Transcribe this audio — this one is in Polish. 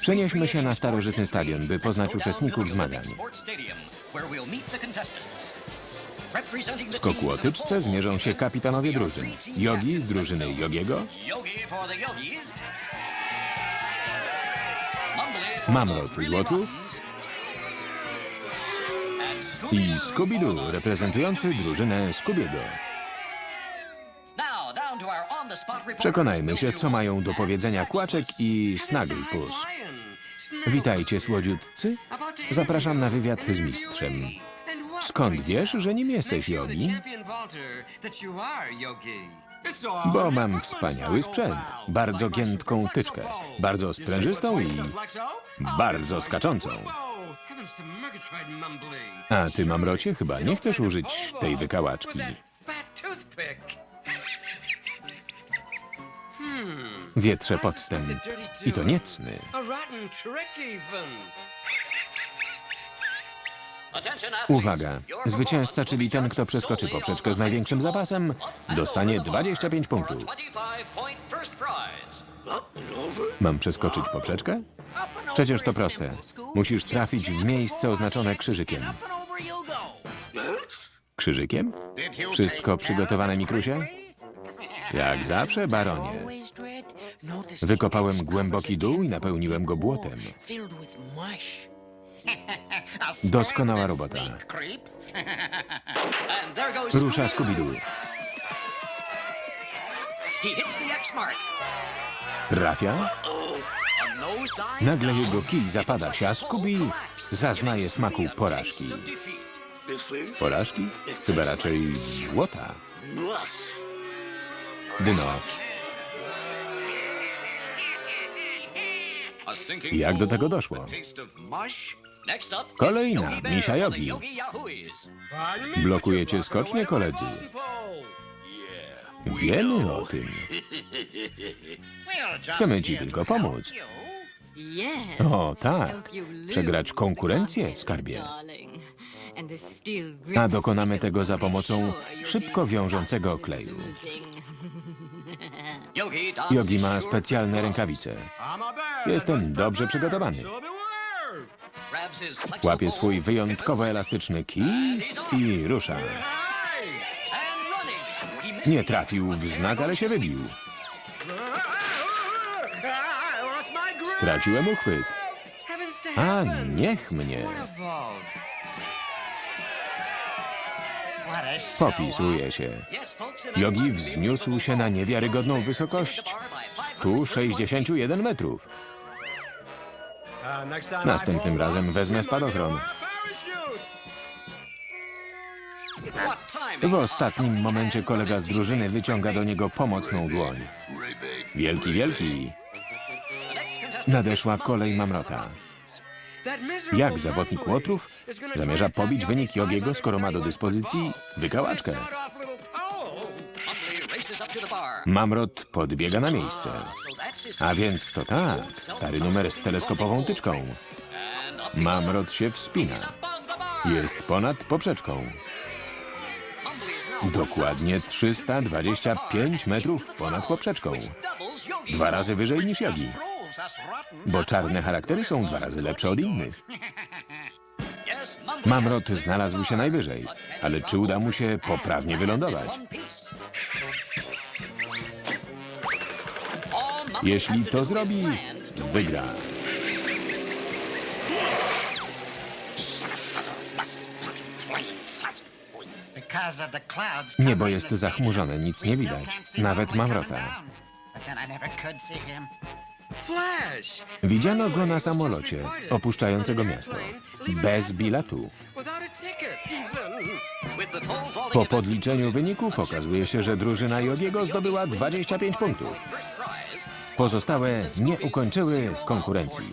Przenieśmy się na starożytny stadion, by poznać uczestników zmagań. W skoku o tyczce zmierzą się kapitanowie drużyn. Jogi z drużyny Jogiego, Mamrot z Łotrów i Scooby-Doo reprezentujący drużynę Scoobiego. Przekonajmy się, co mają do powiedzenia Kłaczek i Snagglepuss. Witajcie, słodziutcy. Zapraszam na wywiad z mistrzem. Skąd wiesz, że nim jesteś, Jogi? Bo mam wspaniały sprzęt, bardzo giętką tyczkę, bardzo sprężystą i bardzo skaczącą. A ty, Mamrocie, chyba nie chcesz użyć tej wykałaczki. Wietrze podstęp. I to niecny. Uwaga! Zwycięzca, czyli ten, kto przeskoczy poprzeczkę z największym zapasem, dostanie 25 punktów. Mam przeskoczyć poprzeczkę? Przecież to proste. Musisz trafić w miejsce oznaczone krzyżykiem. Krzyżykiem? Wszystko przygotowane, Mikrusie? Jak zawsze, baronie. Wykopałem głęboki dół i napełniłem go błotem. Doskonała robota. Rusza Scooby-Doo. Trafia? Nagle jego kij zapada się, a Scooby zaznaje smaku porażki. Porażki? Chyba raczej błota. Dyno, jak do tego doszło? Kolejna, misia jogi. Blokujecie skocznie, koledzy? Wiemy o tym. Chcemy ci tylko pomóc. O, tak. Przegrać konkurencję, skarbie. A dokonamy tego za pomocą szybko wiążącego kleju. Jogi ma specjalne rękawice. Jestem dobrze przygotowany. Łapie swój wyjątkowo elastyczny kij i rusza. Nie trafił w znak, ale się wybił. Straciłem uchwyt. A niech mnie. Popisuje się. Jogi wzniósł się na niewiarygodną wysokość 161 metrów. Następnym razem wezmę spadochron. W ostatnim momencie kolega z drużyny wyciąga do niego pomocną dłoń. Wielki, wielki. Nadeszła kolej Mamrota. Jak zawodnik Łotrów zamierza pobić wynik Jogiego, skoro ma do dyspozycji wykałaczkę? Mamrot podbiega na miejsce. A więc to tak, stary numer z teleskopową tyczką. Mamrot się wspina. Jest ponad poprzeczką. Dokładnie 325 metrów ponad poprzeczką. Dwa razy wyżej niż Jogi. Bo czarne charaktery są dwa razy lepsze od innych. Mamrot znalazł się najwyżej, ale czy uda mu się poprawnie wylądować? Jeśli to zrobi, wygra. Niebo jest zachmurzone, nic nie widać. Nawet Mamrota. Widziano go na samolocie opuszczającego miasto. Bez biletu. Po podliczeniu wyników okazuje się, że drużyna Jogiego zdobyła 25 punktów. Pozostałe nie ukończyły konkurencji.